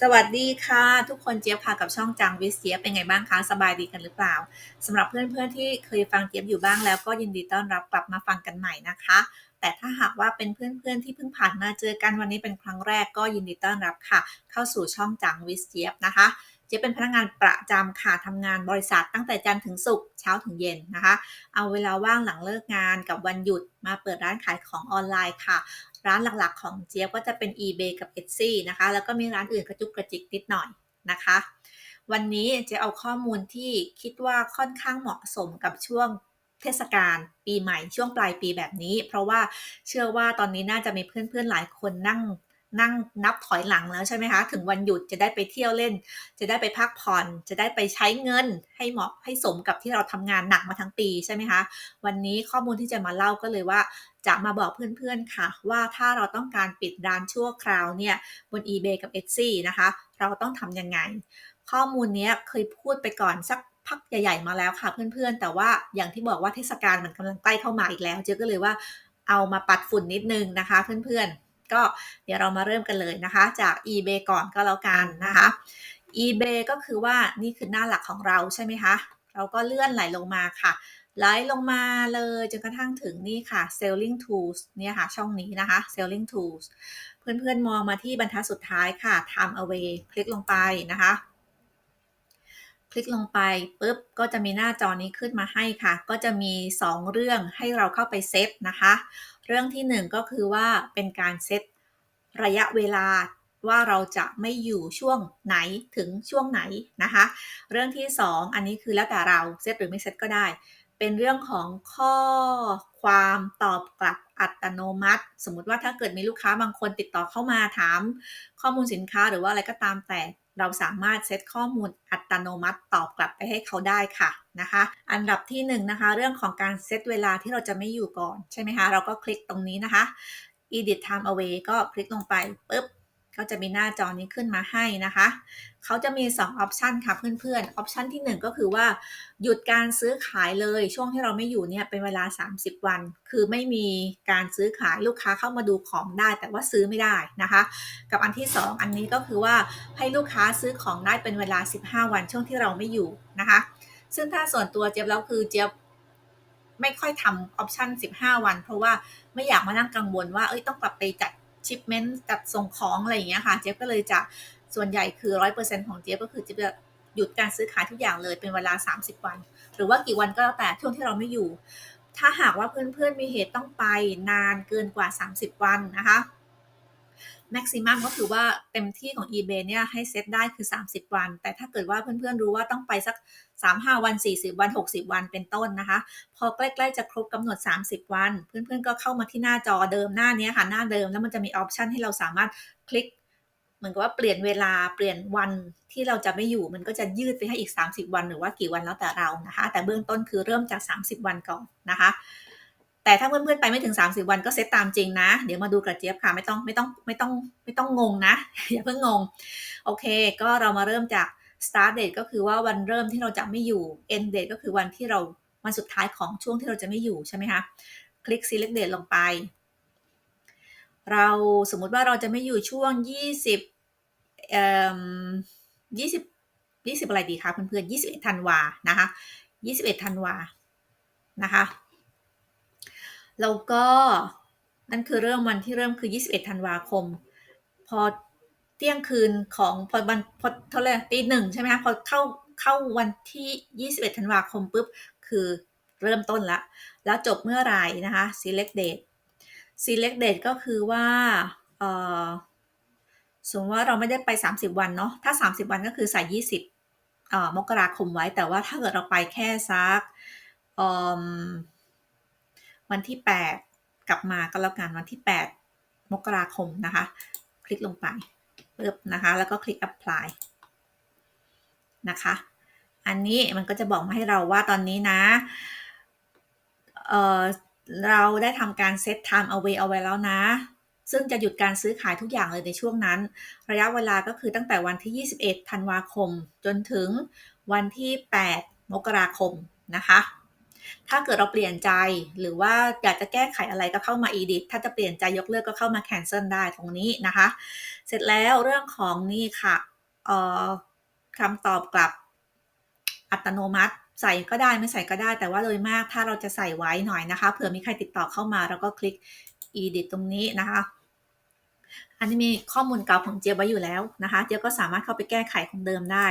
สวัสดีค่ะ ทุกคนเจี๊ยบค่ะกับช่องจังวิสเจี๊ยบเป็นไงบ้างคะสบายดีกันหรือเปล่าสำหรับเพื่อนๆที่เคยฟังเจี๊ยบอยู่บ้างแล้วก็ยินดีต้อนรับกลับมาฟังกันใหม่นะคะ แต่ถ้าหากว่าเป็นเพื่อนๆที่เพิ่งผ่านมาเจอกันวันนี้เป็นครั้งแรกก็ยินดีต้อนรับค่ะ เข้าสู่ช่องจังวิสเจี๊ยบนะคะเจี๊บเป็นพนักงานประจำค่ะทำงานบริษัทตั้งแต่จันทร์ถึงศุกร์เช้าถึงเย็นนะคะ เอาเวลาว่างหลังเลิกงานกับวันหยุดมาเปิดร้านขายของออนไลน์ค่ะ ร้านหลักๆของเจี๊ยบก็จะเป็น eBay กับ Etsy นะคะ แล้วก็มีร้านอื่นกระจุกกระจิกนิดหน่อยนะคะ วันนี้จะเอาข้อมูลที่คิดว่าค่อนข้างเหมาะสมกับช่วงเทศกาลปีใหม่ช่วงปลายปีแบบนี้ เพราะว่าเชื่อว่าตอนนี้น่าจะมีเพื่อนๆหลายคนนั่ง นั่งนับถอยหลังแล้วใช่ไหมคะ ถึงวันหยุดจะได้ไปเที่ยวเล่น จะได้ไปพักผ่อน จะได้ไปใช้เงินให้เหมาะให้สมกับที่เราทำงานหนักมาทั้งปีใช่ไหมคะ วันนี้ข้อมูลที่จะมาเล่าก็เลยว่า จะมาบอกเพื่อนๆค่ะ ว่าถ้าเราต้องการปิดร้านชั่วคราวเนี่ยบน eBay กับ Etsy นะคะ เราต้องทำยังไง ข้อมูลนี้เคยพูดไปก่อนสักพักใหญ่ๆมาแล้วค่ะเพื่อนๆ แต่ว่าอย่างที่บอกว่าเทศกาลมันกำลังใกล้เข้ามาอีกแล้ว เจ๊ก็เลยว่าเอามาปัดฝุ่นนิดนึงนะคะเพื่อนๆ ก็เดี๋ยวเรามาเริ่มกันเลยนะคะ จาก eBay ก่อนก็แล้วกันนะคะ eBay ก็คือว่านี่คือหน้าหลักของเราใช่ไหมคะ เราก็เลื่อนไหลลงมาค่ะไหลลงมาเลยจนกระทั่งถึงนี่ค่ะ selling tools เนี่ยค่ะ ช่องนี้นะคะ selling tools เพื่อนๆมองมาที่บรรทัดสุดท้ายค่ะ time away คลิกลงไปนะคะ คลิกลงไปปุ๊บก็จะมีหน้าจอนี้ขึ้นมาให้ค่ะ ก็จะมี 2 เรื่องให้เราเข้าไปเซตนะคะ เรื่องที่ 1 ก็คือว่าเป็นการเซตระยะเวลาว่าเราจะไม่อยู่ช่วงไหนถึงช่วงไหนนะคะ เรื่องที่ 2 อันนี้คือแล้วแต่เราเซตหรือไม่เซตก็ได้ เป็นเรื่องของข้อความตอบกลับอัตโนมัติ สมมติว่าถ้าเกิดมีลูกค้าบางคนติดต่อเข้ามาถามข้อมูลสินค้าหรือว่าอะไรก็ตามแต่ เราสามารถเซตข้อมูลอัตโนมัติตอบกลับไปให้เขาได้ค่ะนะคะ อันดับที่1นนะคะเรื่องของการเซตเวลาที่เราจะไม่อยู่ก่อนใช่ไหมคะ เราก็คลิกตรงนี้นะคะ edit time away ก็คลิกลงไปปุ๊บ ก็จะมีหน้าจอนี้ขึ้นมาให้นะคะ เขาจะมี 2 ออปชันค่ะเพื่อนๆ ออปชันที่ 1 ก็คือว่า หยุดการซื้อขายเลยช่วงที่เราไม่อยู่เนี่ยเป็นเวลา 30 วัน คือไม่มีการซื้อขายลูกค้าเข้ามาดูของได้ แต่ว่าซื้อไม่ได้นะคะ กับอันที่ 2 อันนี้ก็คือว่าให้ลูกค้าซื้อของได้เป็นเวลา 15 วันช่วงที่เราไม่อยู่นะคะ ซึ่งถ้าส่วนตัวเจี๊ยบแล้วคือเจี๊ยบไม่ค่อยทำออปชัน15 วัน เพราะว่าไม่อยากมานั่งกังวลว่าเอ้ยต้องกลับไปจัด ชิปเมนต์จัดส่งของอะไรอย่างเงี้ยค่ะ เจี๊ยบก็เลยจะส่วนใหญ่คือ 100%ของเจี๊ยบก็คือเจี๊ยบจะหยุดการซื้อขายทุกอย่างเลยเป็นเวลา 30 วัน หรือว่ากี่วันก็แล้วแต่ช่วงที่เราไม่อยู่ ถ้าหากว่าเพื่อนๆมีเหตุต้องไปนานเกินกว่า 30 วันนะคะ แม็กซิมัมก็คือว่าเต็มที่ของ eBay เนี่ยให้เซตได้คือ 30 วัน แต่ถ้าเกิดว่าเพื่อนๆรู้ว่าต้องไปสัก 3-5 วัน 40 วัน 60 วันเป็นต้นนะคะ พอใกล้ๆจะครบกำหนด 30 วัน เพื่อนๆก็เข้ามาที่หน้าจอเดิมหน้านี้ค่ะหน้าเดิมแล้วมันจะมีออปชันให้เราสามารถคลิกเหมือนกับว่าเปลี่ยนเวลาเปลี่ยนวันที่เราจะไม่อยู่มันก็จะยืดไปให้อีก 30 วันหรือว่ากี่วันแล้วแต่เรานะคะ แต่เบื้องต้นคือเริ่มจาก 30 วันก่อนนะคะ แต่ถ้าเพื่อนๆไปไม่ถึง 30 วันก็เซตตามจริงนะ เดี๋ยวมาดูกระเจี๊ยบค่ะ ไม่ต้องไม่ต้องไม่ต้องไม่ต้องงงนะ อย่าเพิ่งงง โอเค ก็เรามาเริ่มจาก start date ก็คือว่าวันเริ่มที่เราจะไม่อยู่ end date ก็คือวันที่เราวันสุดท้ายของช่วงที่เราจะไม่อยู่ใช่ไหมคะคลิก select date ลงไป เราสมมุติว่าเราจะไม่อยู่ช่วง 20เอ่อ20 20 อะไรดีคะเพื่อนๆ21ธันวานะคะ21ธันวานะคะ แล้วก็นั่นคือเริ่มวันที่เริ่มคือ 21 ธันวาคม พอเที่ยงคืนของพอวันพอเท่าไหร่ตีหนึ่งใช่ไหมคะพอเข้าเข้าวันที่ 21 ธันวาคมปุ๊บ คือเริ่มต้นละ แล้วจบเมื่อไหร่นะคะ select date select date ก็คือว่าเออสมมติว่าเราไม่ได้ไป 30 วันเนาะถ้า 30 วันก็คือใส่ 20อ่มกราคมไว้แต่ว่าถ้าเกิดเราไปแค่ซัก วันที่ 8 กลับมาก็แล้วกันวันที่ 8 มกราคมนะคะ คลิกลงไปปึ๊บนะคะ แล้วก็คลิก apply นะคะ อันนี้มันก็จะบอกมาให้เราว่าตอนนี้นะเเราได้ทำการเซต time away เอาไว้แล้วนะ ซึ่งจะหยุดการซื้อขายทุกอย่างเลยในช่วงนั้น ระยะเวลาก็คือตั้งแต่วันที่ 21 ธันวาคม จนถึงวันที่ 8 มกราคมนะคะ ถ้าเกิดเราเปลี่ยนใจหรือว่าอยากจะแก้ไขอะไรก็เข้ามา edit ถ้าจะเปลี่ยนใจยกเลิกก็เข้ามา cancel ได้ตรงนี้นะคะ เสร็จแล้วเรื่องของนี่ค่ะออคำตอบกลับอัตโนมัติใส่ก็ได้ไม่ใส่ก็ได้ แต่ว่าโดยมากถ้าเราจะใส่ไว้หน่อยนะคะ เผื่อมีใครติดต่อเข้ามาเราก็คลิก edit ตรงนี้นะคะ อันนี้มีข้อมูลเก่าของเจี๊ยบไว้อยู่แล้วนะคะเจี๊ยบก็สามารถเข้าไปแก้ไขของเดิมได้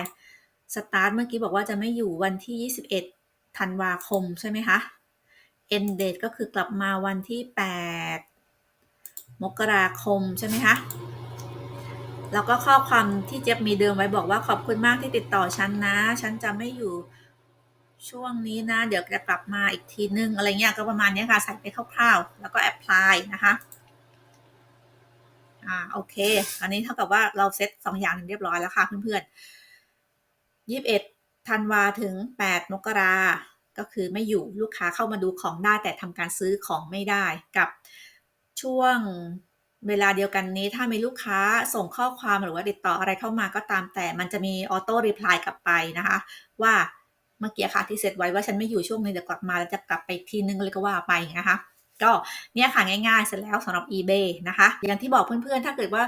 สตาร์ทเมื่อกี้บอกว่าจะไม่อยู่วันที่ 21 ธันวาคมใช่ไหมคะ end date ก็คือกลับมาวันที่ 8 มกราคมใช่ไหมคะ แล้วก็ข้อความที่เจี๊ยบมีเดิมไว้บอกว่าขอบคุณมากที่ติดต่อฉันนะ ฉันจะไม่อยู่ช่วงนี้นะ เดี๋ยวจะกลับมาอีกทีนึง อะไรเงี้ยก็ประมาณนี้ค่ะ ใส่ไปคร่าวๆ แล้วก็ apply นะคะอ่าโอเค อันนี้เท่ากับว่าเราเซตสองอย่างเรียบร้อยแล้วค่ะเพื่อนๆยี่สิบเอ็ด ธันวาถึงแปดมกราก็คือไม่อยู่ลูกค้าเข้ามาดูของได้แต่ทำการซื้อของไม่ได้กับช่วงเวลาเดียวกันนี้ถ้ามีลูกค้าส่งข้อความหรือว่าติดต่ออะไรเข้ามาก็ตามแต่มันจะมีออโต้รีプライกลับไปนะคะ ว่าเมื่อกี้ค่ะที่เสร็จไว้ว่าฉันไม่อยู่ช่วงนี้เดี๋ยวกลับมาแล้วจะกลับไปทีนึงเลยก็ว่าไปนะคะ ก็เนี่ยค่ะง่ายๆ เสร็จแล้วสำหรับ eBay นะคะ อย่างที่บอกเพื่อนๆ ถ้าเกิดว่า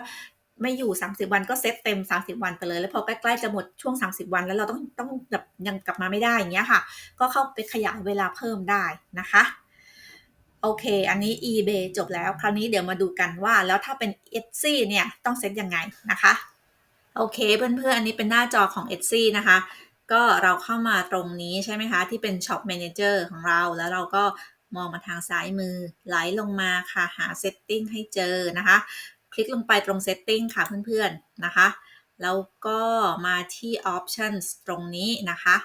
ไม่อยู่ 30 วันก็เซตเต็ม 30 วันไปเลย แล้วพอใกล้ๆจะหมดช่วง 30 วัน แล้วเราต้องต้องแบบยังกลับมาไม่ได้อย่างเงี้ยค่ะ ก็เข้าไปขยายเวลาเพิ่มได้นะคะโอเค อันนี้ eBay จบแล้ว คราวนี้เดี๋ยวมาดูกันว่า แล้วถ้าเป็น Etsy เนี่ย ต้องเซตยังไงนะคะ โอเค เพื่อนๆ อันนี้เป็นหน้าจอของ Etsy นะคะ ก็เราเข้ามาตรงนี้ใช่ไหมคะ ที่เป็น Shop Manager ของเรา แล้วเราก็มองมาทางซ้ายมือ ไหลลงมาค่ะ หา Setting ให้เจอนะคะ ลิกลงไปตรง Setting ค่ะเพื่อนๆนะคะ แล้วก็มาที่ Options ตรงนี้นะคะ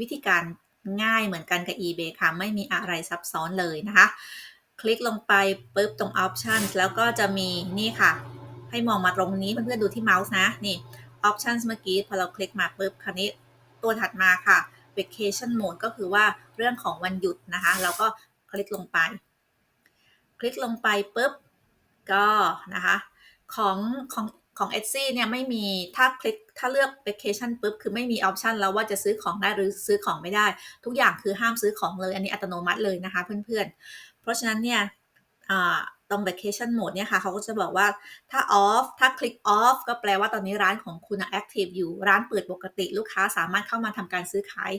วิธีการง่ายเหมือนกันกับ eBay ค่ะ ไม่มีอะไรซับซ้อนเลยนะคะ คลิกลงไปปุ๊บตรง Options แล้วก็จะมีนี่ค่ะ ให้มองมาตรงนี้เพื่อนๆดูที่เมาส์นะนี่ Options เมื่อกี้พอเราคลิกมาปุ๊บคราวนี้ตัวถัดมาค่ะ vacation mode ก็คือว่าเรื่องของวันหยุดนะคะ เราก็คลิกลงไป คลิกลงไปปุ๊บ ก็นะคะของของของ Etsy เนี่ยไม่มีถ้าคลิกถ้าเลือก vacation ปุ๊บ คือไม่มีออปชันแล้วว่าจะซื้อของได้หรือซื้อของไม่ได้ ทุกอย่างคือห้ามซื้อของเลย อันนี้อัตโนมัติเลยนะคะเพื่อนๆ เพราะฉะนั้นเนี่ยตรง vacation mode เนี่ยค่ะเขาก็จะบอกว่าถ้า off ถ้าคลิก off ก็แปลว่าตอนนี้ร้านของคุณ active อยู่ร้านเปิดปกติลูกค้าสามารถเข้ามาทำการซื้อขาย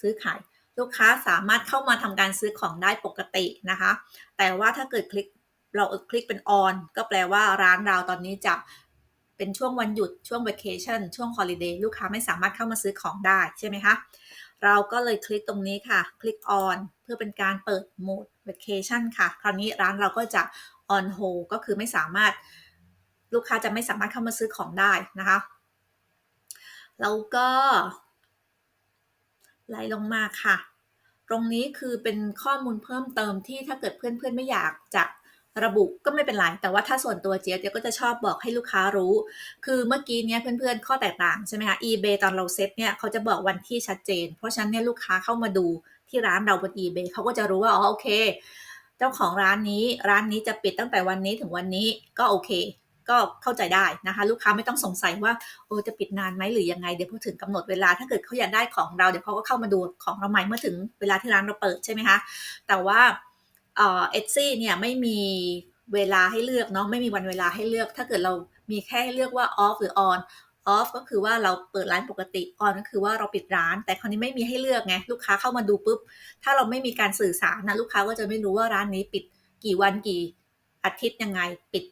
ซื้อขายลูกค้าสามารถเข้ามาทำการซื้อของได้ปกตินะคะ แต่ว่าถ้าเกิดคลิก เราคลิกเป็น on ก็แปลว่าร้านเราตอนนี้จะเป็นช่วงวันหยุดช่วง vacation ช่วง holiday ลูกค้าไม่สามารถเข้ามาซื้อของได้ใช่ไหมคะ เราก็เลยคลิกตรงนี้ค่ะ คลิก on เพื่อเป็นการเปิดโหมด vacation ค่ะ คราวนี้ร้านเราก็จะ on hold ก็คือไม่สามารถลูกค้าจะไม่สามารถเข้ามาซื้อของได้นะคะแล้วก็ไล่ลงมาค่ะ ตรงนี้คือเป็นข้อมูลเพิ่มเติมที่ถ้าเกิดเพื่อนๆไม่อยากจะ ระบุก็ไม่เป็นไร แต่ว่าถ้าส่วนตัวเจ๊เจ๊ก็จะชอบบอกให้ลูกค้ารู้ คือเมื่อกี้เนี้ยเพื่อนๆข้อแตกต่างใช่ไหมคะ eBay ตอนเราเซ็ตเนี่ยเขาจะบอกวันที่ชัดเจน เพราะฉะนั้นเนี่ยลูกค้าเข้ามาดูที่ร้านเราบน eBay เขาก็จะรู้ว่าอ๋อโอเค เจ้าของร้านนี้ร้านนี้จะปิดตั้งแต่วันนี้ถึงวันนี้ก็โอเคก็เข้าใจได้นะคะ ลูกค้าไม่ต้องสงสัยว่าโอ้จะปิดนานไหมหรือยังไงเดี๋ยวพอถึงกำหนดเวลาถ้าเกิดเขาอยากได้ของเราเดี๋ยวเขาก็เข้ามาดูของเราใหม่เมื่อถึงเวลาที่ร้านเราเปิดใช่ไหมคะแต่ว่า เอ่อ Etsy เนี่ยไม่มีเวลาให้เลือกเนาะไม่มีวันเวลาให้เลือก ถ้าเกิดเรามีแค่เลือกว่า off หรือ on off ก็คือว่าเราเปิดร้านปกติ on ก็คือว่าเราปิดร้าน แต่คราวนี้ไม่มีให้เลือกไงลูกค้าเข้ามาดูปุ๊บ ถ้าเราไม่มีการสื่อสารนะลูกค้าก็จะไม่รู้ว่าร้านนี้ปิดกี่วันกี่อาทิตย์ยังไงปิด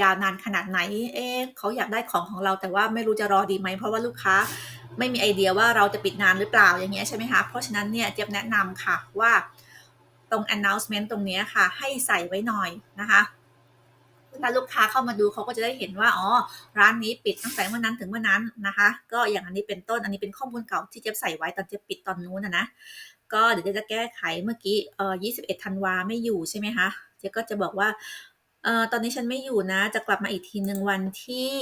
ยาวนานขนาดไหน เอ๊เขาอยากได้ของของเราแต่ว่าไม่รู้จะรอดีไหม เพราะว่าลูกค้าไม่มีไอเดียว่าเราจะปิดนานหรือเปล่าอย่างเงี้ยใช่ไหมคะเพราะฉะนั้นเนี่ยเจี๊ยบแนะนำค่ะว่า ตรง announcement ตรงนี้ค่ะ ให้ใส่ไว้หน่อยนะคะถ้าลูกค้าเข้ามาดูเขาก็จะได้เห็นว่าอ๋อร้านนี้ปิดตั้งแต่เมื่อนั้นถึงเมื่อนั้นนะคะ ก็อย่างอันนี้เป็นต้นอันนี้เป็นข้อมูลเก่าที่เจ๊ใส่ไว้ตอนเจ๊ปิดตอนนู้นนะนะก็เดี๋ยวจะแก้ไขเมื่อกี้เอ่อ21ธันวาไม่อยู่ใช่ไหมคะเจ๊ก็จะบอกว่าเอ่อตอนนี้ฉันไม่อยู่นะ จะกลับมาอีกทีหนึ่งวันที่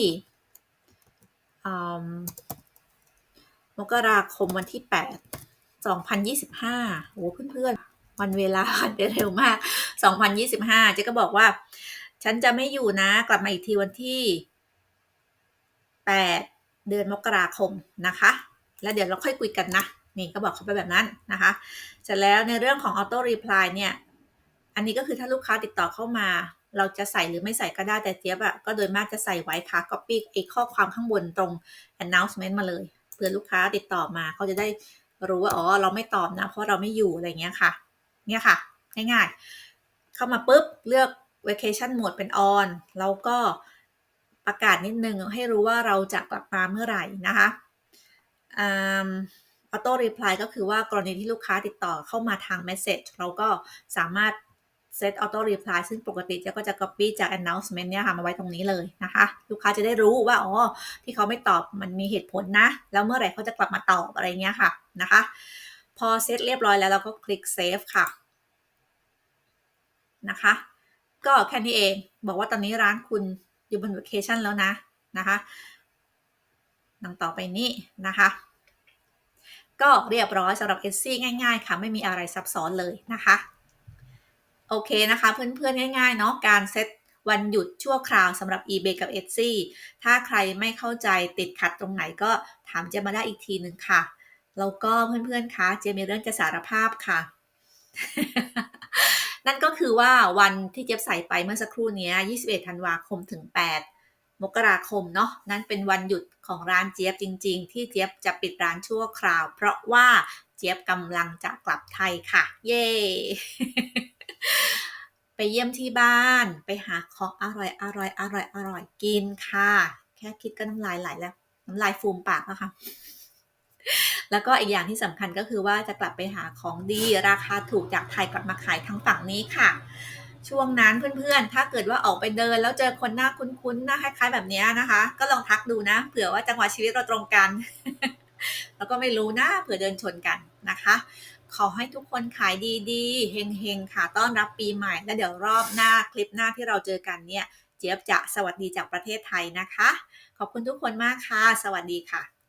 มกราคมวันที่ 8 2025โอ้เพื่อนๆ วันเวลาผ่านไปเร็วมาก 2025 เจ๊ก็บอกว่า ฉันจะไม่อยู่นะ กลับมาอีกทีวันที่ 8 เดือนมกราคมนะคะ แล้วเดี๋ยวเราค่อยคุยกันนะ นี่ก็บอกเขาไปแบบนั้นนะคะเสร็จแล้วในเรื่องของ auto reply เนี่ย อันนี้ก็คือถ้าลูกค้าติดต่อเข้ามา เราจะใส่หรือไม่ใส่ก็ได้แต่เจี๊ยบอะก็โดยมากจะใส่ไว้ค่ะ copy ไอ้ข้อความข้างบนตรง announcement มาเลยเผื่อลูกค้าติดต่อมาเขาจะได้รู้ว่าอ๋อเราไม่ตอบนะ เพราะเราไม่อยู่อะไรเงี้ยค่ะ เนี่ยค่ะ ง่ายๆ เข้ามาปุ๊บ เลือก vacation mode เป็น on แล้วก็ประกาศนิดนึงให้รู้ว่าเราจะกลับมาเมื่อไหร่นะคะอ auto reply ก็คือว่ากรณีที่ลูกค้าติดต่อเข้ามาทาง message เราก็สามารถ set auto reply ซึ่งปกติจะก็จะ copy จาก announcement เนี่ยค่ะ มาไว้ตรงนี้เลยนะคะ ลูกค้าจะได้รู้ว่า อ๋อ ที่เขาไม่ตอบมันมีเหตุผลนะ แล้วเมื่อไหร่เขาจะกลับมาตอบอะไรเงี้ยค่ะนะคะ พอเซตเรียบร้อยแล้วเราก็คลิก save ค่ะนะคะ ก็แค่นี้เองบอกว่าตอนนี้ร้านคุณอยู่บน vacation แล้วนะนะคะดังต่อไปนี้นะคะ ก็เรียบร้อยสำหรับ Etsy ง่าย ๆ ค่ะ ไม่มีอะไรซับซ้อนเลยนะคะ โอเคนะคะ เพื่อนๆ ง่ายๆ เนาะการเซตวันหยุดชั่วคราวสำหรับ eBay กับ Etsy ถ้าใครไม่เข้าใจติดขัดตรงไหนก็ถามเจมาได้อีกทีหนึ่งค่ะ แล้วก็เพื่อนๆคะเจมีเรื่องจะสารภาพค่ะ นั่นก็คือว่าวันที่เจี๊ยบใส่ไปเมื่อสักครู่นี้21ธันวาคมถึง 8 มกราคมเนาะนั่นเป็นวันหยุดของร้านเจี๊ยบจริง ๆ ที่เจี๊ยบจะปิดร้านชั่วคราว เพราะว่าเจี๊ยบกำลังจะกลับไทยค่ะ เย้ไปเยี่ยมที่บ้านไปหาของอร่อยอร่อยอร่อยอร่อยกินค่ะ แค่คิดก็น้ำลายไหลแล้ว น้ำลายฟูมปากแล้วค่ะ แล้วก็อีกอย่างที่สำคัญก็คือว่าจะกลับไปหาของดีราคาถูกจากไทยกลับมาขายทั้งฝั่งนี้ค่ะ ช่วงนั้นเพื่อนๆ ถ้าเกิดว่าออกไปเดินแล้วเจอคนหน้าคุ้นๆหน้าคล้ายๆแบบนี้นะคะ ก็ลองทักดูนะ เผื่อว่าจังหวะชีวิตเราตรงกัน แล้วก็ไม่รู้นะเผื่อเดินชนกันนะคะ ขอให้ทุกคนขายดีๆเฮงๆค่ะต้อนรับปีใหม่ แล้วเดี๋ยวรอบหน้าคลิปหน้าที่เราเจอกันเนี่ย เจี๊ยบจะสวัสดีจากประเทศไทยนะคะ ขอบคุณทุกคนมากค่ะ สวัสดีค่ะ